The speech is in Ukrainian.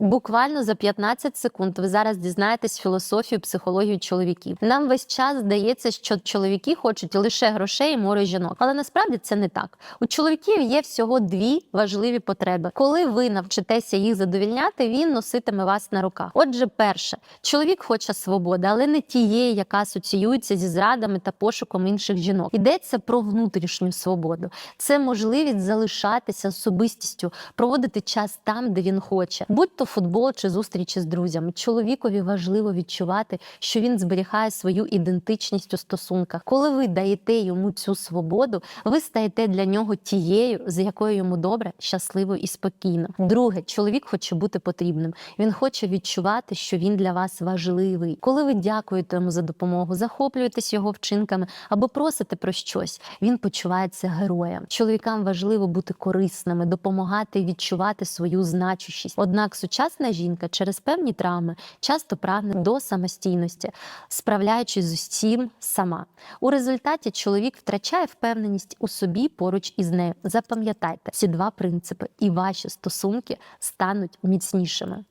Буквально за 15 секунд ви зараз дізнаєтесь філософію, психологію чоловіків. Нам весь час здається, що чоловіки хочуть лише грошей і море жінок, але насправді це не так. У чоловіків є всього дві важливі потреби. Коли ви навчитеся їх задовільняти, він носитиме вас на руках. Отже, перше, чоловік хоче свободи, але не тієї, яка асоціюється зі зрадами та пошуком інших жінок. Йдеться про внутрішню свободу. Це можливість залишатися особистістю, проводити час там, де він хоче, будь то футбол чи зустрічі з друзями. Чоловікові важливо відчувати, що він зберігає свою ідентичність у стосунках. Коли ви даєте йому цю свободу, ви стаєте для нього тією, з якою йому добре, щасливо і спокійно. Друге, чоловік хоче бути потрібним. Він хоче відчувати, що він для вас важливий. Коли ви дякуєте йому за допомогу, захоплюєтесь його вчинками або просите про щось, він почувається героєм. Чоловікам важливо бути корисними, допомагати і відчувати свою значущість. Однак сучасна жінка через певні травми часто прагне до самостійності, справляючись з усім сама. У результаті чоловік втрачає впевненість у собі поруч із нею. Запам'ятайте ці два принципи, і ваші стосунки стануть міцнішими.